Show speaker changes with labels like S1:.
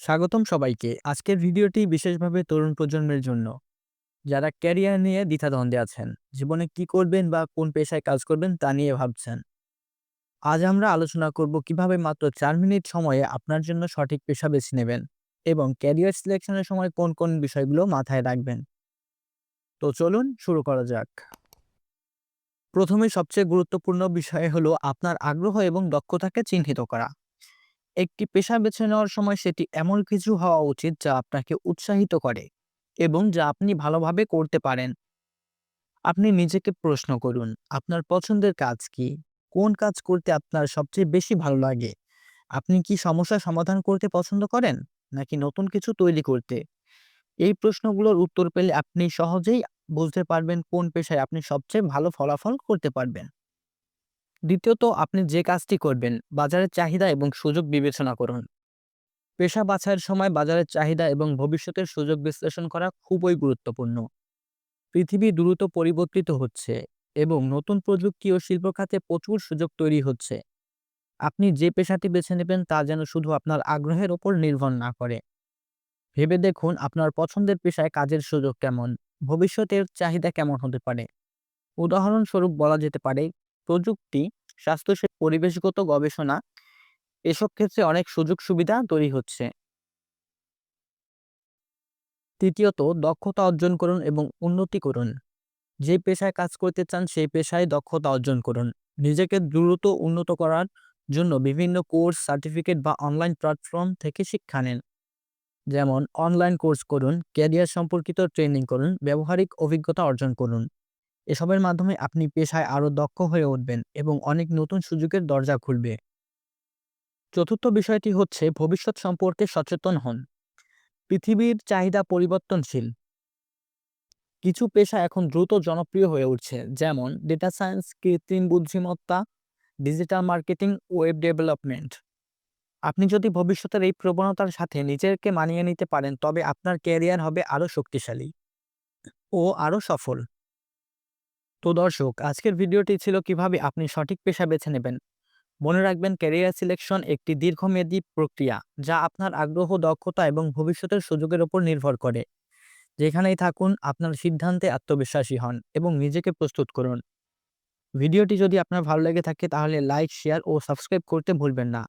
S1: স্বাগতম সবাইকে। আজকের ভিডিওটি বিশেষভাবে তরুণ প্রজন্মের জন্য। যারা ক্যারিয়ার নিয়ে দ্বিধাদ্বন্দ্বে আছেন, জীবনে কি করবেন বা কোন পেশায় কাজ করবেন তা নিয়ে ভাবছেন। আজ আমরা আলোচনা করব কীভাবে মাত্র চার মিনিট সময়ে আপনার জন্য সঠিক পেশা বেছে নেবেন এবং ক্যারিয়ার সিলেকশনের সময় কোন কোন বিষয়গুলো মাথায় রাখবেন। তো চলুন শুরু করা যাক। প্রথমে সবচেয়ে গুরুত্বপূর্ণ বিষয় হলো আপনার আগ্রহ এবং দক্ষতাকে চিহ্নিত করা। একটি পেশা বেছে নেওয়ার সময় সেটি এমন কিছু হওয়া উচিত যা আপনাকে উৎসাহিত করে এবং যা আপনি ভালোভাবে করতে পারেন। আপনি নিজেকে প্রশ্ন করুন, আপনার পছন্দের কাজ কি? কোন কাজ করতে আপনার সবচেয়ে বেশি ভালো লাগে? আপনি কি সমস্যা সমাধান করতে পছন্দ করেন নাকি নতুন কিছু তৈরি করতে? এই প্রশ্নগুলোর উত্তর পেলে আপনি সহজেই বুঝতে পারবেন কোন পেশায় আপনি সবচেয়ে ভালো ফলাফল করতে পারবেন। দ্বিতীয়ত, আপনি যে কাজটি করবেন, বাজারের চাহিদা এবং সুযোগ বিবেচনা করুন। পেশা বাছাইয়ের সময় বাজারের চাহিদা এবং ভবিষ্যতের সুযোগ বিশ্লেষণ করা খুবই গুরুত্বপূর্ণ। পৃথিবী দ্রুত পরিবর্তিত হচ্ছে এবং নতুন প্রযুক্তি ও শিল্প খাতে প্রচুর সুযোগ তৈরি হচ্ছে। আপনি যে পেশাটি বেছে নেবেন তা যেন শুধু আপনার আগ্রহের ওপর নির্ভর না করে। ভেবে দেখুন আপনার পছন্দের পেশায় কাজের সুযোগ কেমন, ভবিষ্যতের চাহিদা কেমন হতে পারে। উদাহরণস্বরূপ বলা যেতে পারে প্রযুক্তি স্বাস্থ্যসেবা পরিবেশগত গবেষণা, এসব ক্ষেত্রে অনেক সুযোগ সুবিধা তৈরি হচ্ছে। তৃতীয়ত, দক্ষতা অর্জন করুন এবং উন্নতি করুন। যে পেশায় কাজ করতে চান, সেই পেশায় দক্ষতা অর্জন করুন। নিজেকে দ্রুত উন্নত করার জন্য বিভিন্ন কোর্স, সার্টিফিকেট বা অনলাইন প্ল্যাটফর্ম থেকে শিক্ষা নেন। যেমন, অনলাইন কোর্স করুন, ক্যারিয়ার সম্পর্কিত ট্রেনিং করুন, ব্যবহারিক অভিজ্ঞতা অর্জন করুন। এসবের মাধ্যমে আপনি পেশায় আরও দক্ষ হয়ে উঠবেন এবং অনেক নতুন সুযোগের দরজা খুলবে। চতুর্থ বিষয়টি হচ্ছে ভবিষ্যৎ সম্পর্কে সচেতন হন। পৃথিবীর চাহিদা পরিবর্তনশীল। কিছু পেশা এখন দ্রুত জনপ্রিয় হয়ে উঠছে, যেমন ডেটা সায়েন্স কৃত্রিম বুদ্ধিমত্তা ডিজিটাল মার্কেটিং ওয়েব ডেভেলপমেন্ট আপনি যদি ভবিষ্যতের এই প্রবণতার সাথে নিজেকে মানিয়ে নিতে পারেন, তবে আপনার ক্যারিয়ার হবে আরও শক্তিশালী ও আরও সফল। তো দর্শক, আজকের ভিডিওটি ছিল কীভাবে আপনি সঠিক পেশা বেছে নেবেন। মনে রাখবেন, ক্যারিয়ার সিলেকশন একটি দীর্ঘমেয়াদী প্রক্রিয়া যা আপনার আগ্রহ, দক্ষতা এবং ভবিষ্যতের সুযোগের উপর নির্ভর করে। যেখানেই থাকুন, আপনার সিদ্ধান্তে আত্মবিশ্বাসী হন এবং নিজেকে প্রস্তুত করুন। ভিডিওটি যদি আপনার ভালো লেগে থাকে, তাহলে লাইক, শেয়ার ও সাবস্ক্রাইব করতে ভুলবেন না।